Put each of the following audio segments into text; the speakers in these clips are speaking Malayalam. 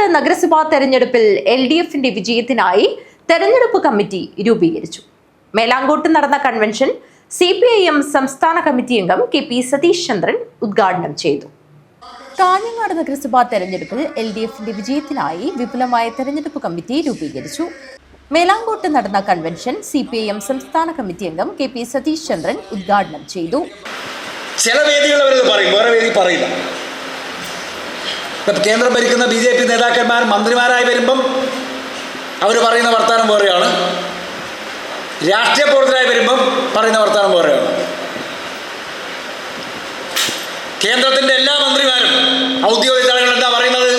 കാഞ്ഞങ്ങാട് നഗരസഭാ തെരഞ്ഞെടുപ്പിൽ എൽ ഡി എഫിന്റെ വിജയത്തിനായി തെരഞ്ഞെടുപ്പ് കമ്മിറ്റി രൂപീകരിച്ചു. മേലാങ്കോട്ട് നടന്ന convention C P I M സംസ്ഥാന കമ്മിറ്റി അംഗം കെ പി സതീഷ് ചന്ദ്രൻ ഉദ്ഘാടനം ചെയ്തു. കാഞ്ഞങ്ങാട് നഗരസഭാ തെരഞ്ഞെടുപ്പിൽ എൽ ഡി എഫിന്റെ വിജയത്തിനായി വിപുലമായ തെരഞ്ഞെടുപ്പ് കമ്മിറ്റി രൂപീകരിച്ചു. മേലാങ്കോട്ട് നടന്ന convention C P I M സംസ്ഥാന കമ്മിറ്റി അംഗം കെ പി സതീഷ് ചന്ദ്രൻ ഉദ്ഘാടനം ചെയ്തു. ചില വേദികൾ അവരത് പറയും വേറെ വേദി പറയില്ല. കേന്ദ്രം ഭരിക്കുന്ന ബി ജെ പി നേതാക്കന്മാർ മന്ത്രിമാരായി വരുമ്പം അവർ പറയുന്ന വർത്തമാനം വേറെയാണ്. രാഷ്ട്രീയ പ്രവർത്തകരായി വരുമ്പം പറയുന്ന വർത്തമാനം വേറെയാണ്. കേന്ദ്രത്തിന്റെ എല്ലാ മന്ത്രിമാരും ഔദ്യോഗിക തലങ്ങൾ എന്താ പറയുന്നത്?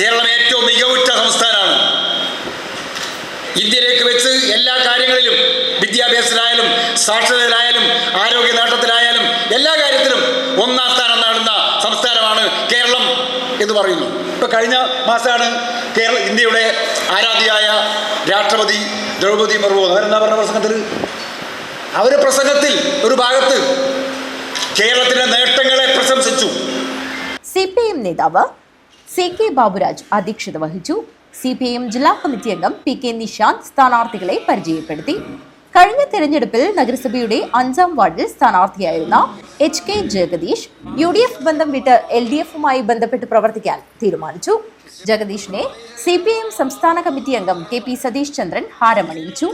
കേരളം ഏറ്റവും മികവുറ്റ സംസ്ഥാനമാണ്. ഇന്ത്യയിലേക്ക് വെച്ച് എല്ലാ കാര്യങ്ങളിലും വിദ്യാഭ്യാസത്തിലായാലും സാക്ഷരതയിലായാലും ആരോഗ്യ നേട്ടത്തിലായാലും എല്ലാ കാര്യത്തിലും ഒന്നാം സ്ഥാനം നേടുന്ന എന്ന് പറയുന്നു. ഇപ്പൊ കഴിഞ്ഞ മാസമാണ് കേരള ഇന്ത്യയുടെ ആരാധ്യയായ രാഷ്ട്രപതി ദ്രൗപദി മുർമു അവരെന്താ പറഞ്ഞ പ്രസംഗത്തിൽ അവർ പ്രസംഗത്തിൽ ഒരു ഭാഗത്ത് കേരളത്തിന്റെ നേട്ടങ്ങളെ പ്രശംസിച്ചു. സി പി എം നേതാവ് സി കെ ബാബുരാജ് അധ്യക്ഷത വഹിച്ചു. സി പി എം ജില്ലാ കമ്മിറ്റി അംഗം പി കെ നിഷാന്ത് സ്ഥാനാർത്ഥികളെ പരിചയപ്പെടുത്തി. കഴിഞ്ഞ തെരഞ്ഞെടുപ്പിൽ നഗരസഭയുടെ അഞ്ചാം വാർഡിൽ സ്ഥാനാർത്ഥിയായിരുന്ന H K Jagadish U D F ബന്ധം വിട്ട് എൽ ഡി എഫുമായി ബന്ധപ്പെട്ട് പ്രവർത്തിക്കാൻ തീരുമാനിച്ചു. ജഗദീഷിനെ സി പി ഐ എം സംസ്ഥാന കമ്മിറ്റി അംഗം കെ പി സതീഷ് ചന്ദ്രൻ ഹാരമണിയിച്ചു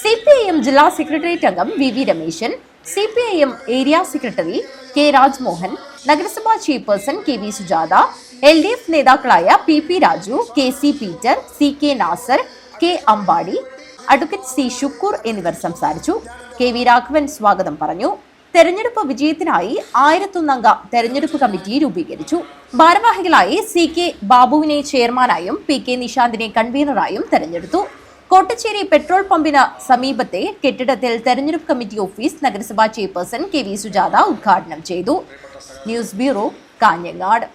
സി പി ഐ എം ജില്ലാ സെക്രട്ടേറിയറ്റ് അംഗം V V Rameshan C P I M area secretary K Rajmohan നഗരസഭാ chairperson K V Sujatha L D F നേതാക്കളായ P P Raju K C Peter C K Nasar K Ambadi advocate C Shukoor എന്നിവർ സംസാരിച്ചു. കെ വി രാഘവൻ സ്വാഗതം പറഞ്ഞു. തെരഞ്ഞെടുപ്പ് വിജയത്തിനായി ആയിരത്തൊന്നംഗ തെരഞ്ഞെടുപ്പ് കമ്മിറ്റി രൂപീകരിച്ചു. ഭാരവാഹികളായി സി കെ ബാബുവിനെ ചെയർമാനായും പി കെ നിഷാന്തിനെ കൺവീനറായും തെരഞ്ഞെടുത്തു. കോട്ടച്ചേരി പെട്രോൾ പമ്പിന് സമീപത്തെ കെട്ടിടത്തിൽ തെരഞ്ഞെടുപ്പ് കമ്മിറ്റി ഓഫീസ് നഗരസഭാ ചെയർപേഴ്സൺ കെ വി സുജാത ഉദ്ഘാടനം ചെയ്തു. News bureau Kanhangad.